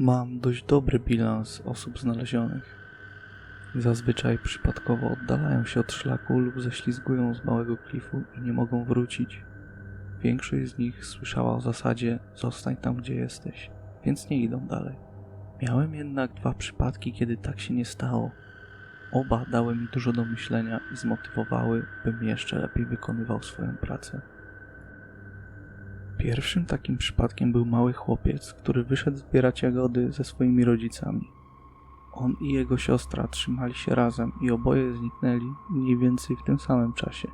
Mam dość dobry bilans osób znalezionych. Zazwyczaj przypadkowo oddalają się od szlaku lub ześlizgują z małego klifu i nie mogą wrócić. Większość z nich słyszała o zasadzie zostań tam gdzie jesteś, więc nie idą dalej. Miałem jednak dwa przypadki, kiedy tak się nie stało. Oba dały mi dużo do myślenia i zmotywowały, bym jeszcze lepiej wykonywał swoją pracę. Pierwszym takim przypadkiem był mały chłopiec, który wyszedł zbierać jagody ze swoimi rodzicami. On i jego siostra trzymali się razem i oboje zniknęli mniej więcej w tym samym czasie.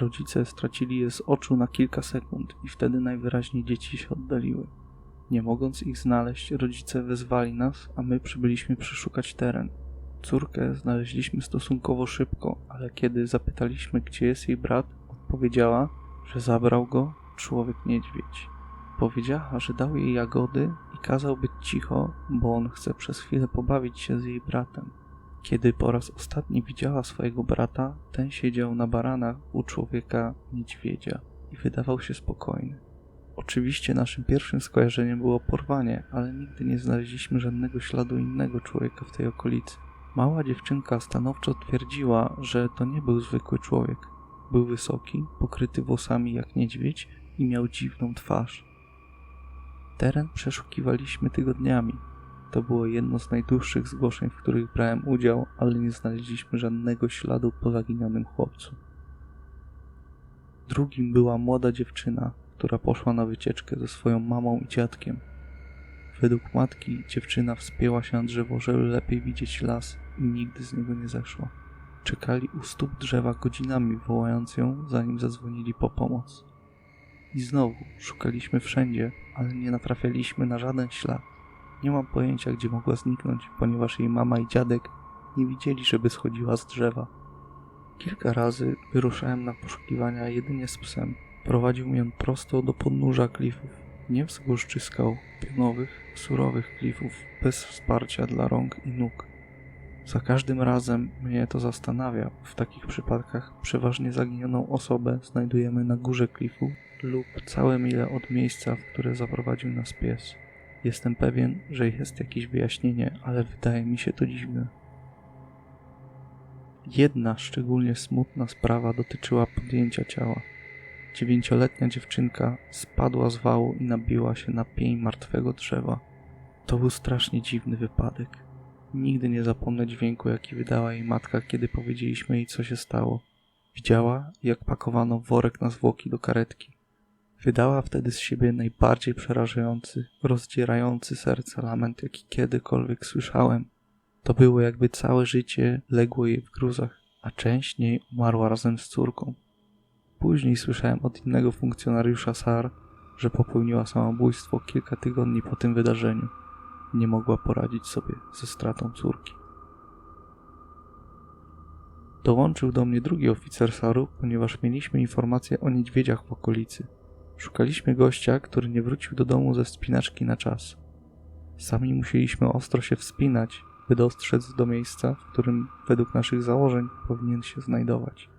Rodzice stracili je z oczu na kilka sekund i wtedy najwyraźniej dzieci się oddaliły. Nie mogąc ich znaleźć, rodzice wezwali nas, a my przybyliśmy przeszukać teren. Córkę znaleźliśmy stosunkowo szybko, ale kiedy zapytaliśmy, gdzie jest jej brat, odpowiedziała, że zabrał go człowiek niedźwiedź. Powiedziała, że dał jej jagody i kazał być cicho, bo on chce przez chwilę pobawić się z jej bratem. Kiedy po raz ostatni widziała swojego brata, ten siedział na baranach u człowieka niedźwiedzia i wydawał się spokojny. Oczywiście naszym pierwszym skojarzeniem było porwanie, ale nigdy nie znaleźliśmy żadnego śladu innego człowieka w tej okolicy. Mała dziewczynka stanowczo twierdziła, że to nie był zwykły człowiek. Był wysoki, pokryty włosami jak niedźwiedź i miał dziwną twarz. Teren przeszukiwaliśmy tygodniami. To było jedno z najdłuższych zgłoszeń, w których brałem udział, ale nie znaleźliśmy żadnego śladu po zaginionym chłopcu. Drugim była młoda dziewczyna, która poszła na wycieczkę ze swoją mamą i dziadkiem. Według matki dziewczyna wspięła się na drzewo, żeby lepiej widzieć las i nigdy z niego nie zeszła. Czekali u stóp drzewa godzinami, wołając ją, zanim zadzwonili po pomoc. I znowu szukaliśmy wszędzie, ale nie natrafialiśmy na żaden ślad. Nie mam pojęcia, gdzie mogła zniknąć, ponieważ jej mama i dziadek nie widzieli, żeby schodziła z drzewa. Kilka razy wyruszałem na poszukiwania jedynie z psem. Prowadził mnie prosto do podnóża klifów, nie wzgórz czy skał pionowych, surowych klifów, bez wsparcia dla rąk i nóg. Za każdym razem mnie to zastanawia. W takich przypadkach przeważnie zaginioną osobę znajdujemy na górze klifu lub całe mile od miejsca, w które zaprowadził nas pies. Jestem pewien, że jest jakieś wyjaśnienie, ale wydaje mi się to dziwne. Jedna szczególnie smutna sprawa dotyczyła podjęcia ciała. Dziewięcioletnia dziewczynka spadła z wału i nabiła się na pień martwego drzewa. To był strasznie dziwny wypadek. Nigdy nie zapomnę dźwięku, jaki wydała jej matka, kiedy powiedzieliśmy jej, co się stało. Widziała, jak pakowano worek na zwłoki do karetki. Wydała wtedy z siebie najbardziej przerażający, rozdzierający serce lament, jaki kiedykolwiek słyszałem. To było jakby całe życie legło jej w gruzach, a część niej umarła razem z córką. Później słyszałem od innego funkcjonariusza SAR, że popełniła samobójstwo kilka tygodni po tym wydarzeniu. Nie mogła poradzić sobie ze stratą córki. Dołączył do mnie drugi oficer SAR-u, ponieważ mieliśmy informacje o niedźwiedziach w okolicy. Szukaliśmy gościa, który nie wrócił do domu ze wspinaczki na czas. Sami musieliśmy ostro się wspinać, by dostrzec do miejsca, w którym według naszych założeń powinien się znajdować.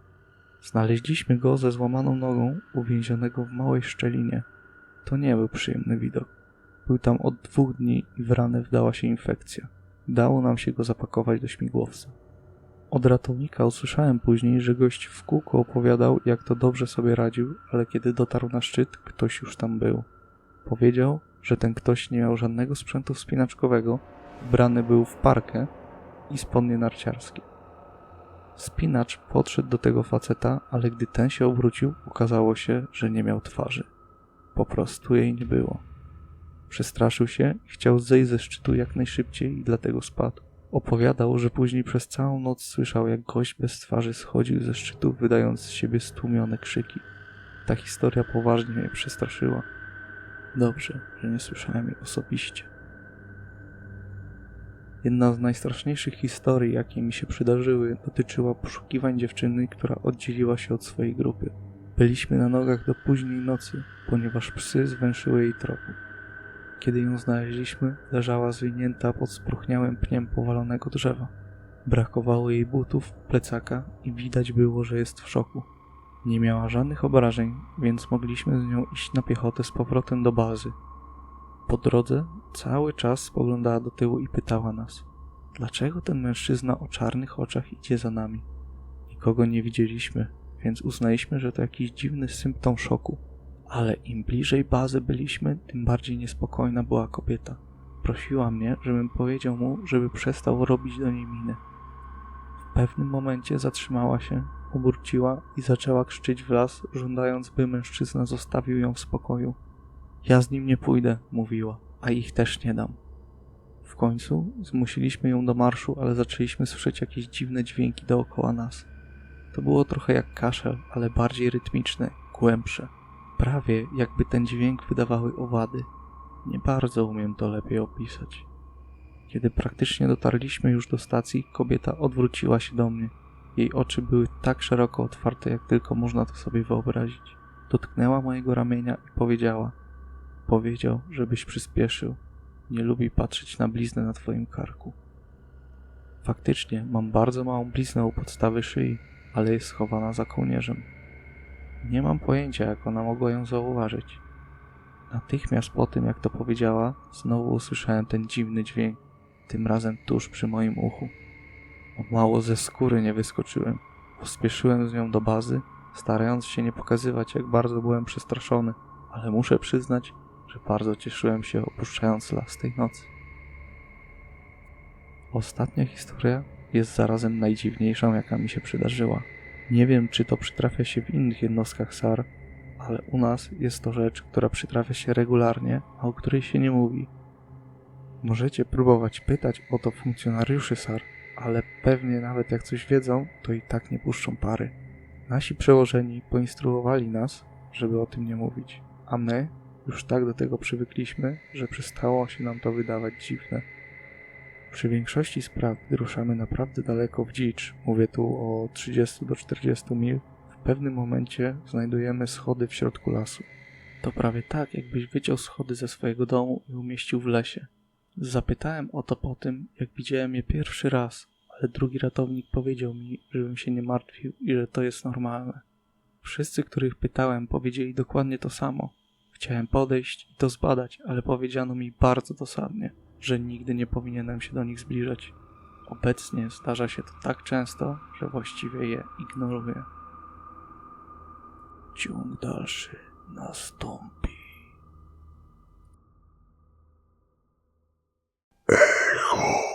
Znaleźliśmy go ze złamaną nogą, uwięzionego w małej szczelinie. To nie był przyjemny widok. Był tam od dwóch dni i w ranę wdała się infekcja. Dało nam się go zapakować do śmigłowca. Od ratownika usłyszałem później, że gość w kółko opowiadał, jak to dobrze sobie radził, ale kiedy dotarł na szczyt, ktoś już tam był. Powiedział, że ten ktoś nie miał żadnego sprzętu wspinaczkowego, ubrany był w parkę i spodnie narciarskie. Spinacz podszedł do tego faceta, ale gdy ten się obrócił, okazało się, że nie miał twarzy. Po prostu jej nie było. Przestraszył się i chciał zejść ze szczytu jak najszybciej i dlatego spadł. Opowiadał, że później przez całą noc słyszał, jak gość bez twarzy schodził ze szczytu, wydając z siebie stłumione krzyki. Ta historia poważnie mnie przestraszyła. Dobrze, że nie słyszałem jej osobiście. Jedna z najstraszniejszych historii, jakie mi się przydarzyły, dotyczyła poszukiwań dziewczyny, która oddzieliła się od swojej grupy. Byliśmy na nogach do późnej nocy, ponieważ psy zwęszyły jej tropy. Kiedy ją znaleźliśmy, leżała zwinięta pod spróchniałym pniem powalonego drzewa. Brakowało jej butów, plecaka i widać było, że jest w szoku. Nie miała żadnych obrażeń, więc mogliśmy z nią iść na piechotę z powrotem do bazy. Po drodze Cały czas spoglądała do tyłu i pytała nas, dlaczego ten mężczyzna o czarnych oczach idzie za nami. Nikogo nie widzieliśmy, więc uznaliśmy, że to jakiś dziwny symptom szoku. Ale im bliżej bazy byliśmy, tym bardziej niespokojna była kobieta. Prosiła mnie, żebym powiedział mu, żeby przestał robić do niej miny. W pewnym momencie zatrzymała się, obróciła i zaczęła krzyczeć w las, żądając, by mężczyzna zostawił ją w spokoju. Ja z nim nie pójdę, mówiła, a ich też nie dam. W końcu zmusiliśmy ją do marszu, ale zaczęliśmy słyszeć jakieś dziwne dźwięki dookoła nas. To było trochę jak kaszel, ale bardziej rytmiczne, głębsze. Prawie jakby ten dźwięk wydawały owady. Nie bardzo umiem to lepiej opisać. Kiedy praktycznie dotarliśmy już do stacji, kobieta odwróciła się do mnie. Jej oczy były tak szeroko otwarte, jak tylko można to sobie wyobrazić. Dotknęła mojego ramienia i powiedziała: Powiedział, żebyś przyspieszył. Nie lubi patrzeć na bliznę na twoim karku. Faktycznie mam bardzo małą bliznę u podstawy szyi, ale jest schowana za kołnierzem. Nie mam pojęcia, jak ona mogła ją zauważyć. Natychmiast po tym, jak to powiedziała, znowu usłyszałem ten dziwny dźwięk, tym razem tuż przy moim uchu. O mało ze skóry nie wyskoczyłem. Pospieszyłem z nią do bazy, starając się nie pokazywać, jak bardzo byłem przestraszony, ale muszę przyznać, że bardzo cieszyłem się opuszczając las tej nocy. Ostatnia historia jest zarazem najdziwniejszą, jaka mi się przydarzyła. Nie wiem, czy to przytrafia się w innych jednostkach SAR, ale u nas jest to rzecz, która przytrafia się regularnie, a o której się nie mówi. Możecie próbować pytać o to funkcjonariuszy SAR, ale pewnie nawet jak coś wiedzą, to i tak nie puszczą pary. Nasi przełożeni poinstruowali nas, żeby o tym nie mówić, a my już tak do tego przywykliśmy, że przestało się nam to wydawać dziwne. Przy większości spraw, gdy ruszamy naprawdę daleko w dzicz, mówię tu o 30 do 40 mil, w pewnym momencie znajdujemy schody w środku lasu. To prawie tak, jakbyś wyciął schody ze swojego domu i umieścił w lesie. Zapytałem o to po tym, jak widziałem je pierwszy raz, ale drugi ratownik powiedział mi, żebym się nie martwił i że to jest normalne. Wszyscy, których pytałem, powiedzieli dokładnie to samo. Chciałem podejść i to zbadać, ale powiedziano mi bardzo dosadnie, że nigdy nie powinienem się do nich zbliżać. Obecnie zdarza się to tak często, że właściwie je ignoruję. Ciąg dalszy nastąpi. Echo.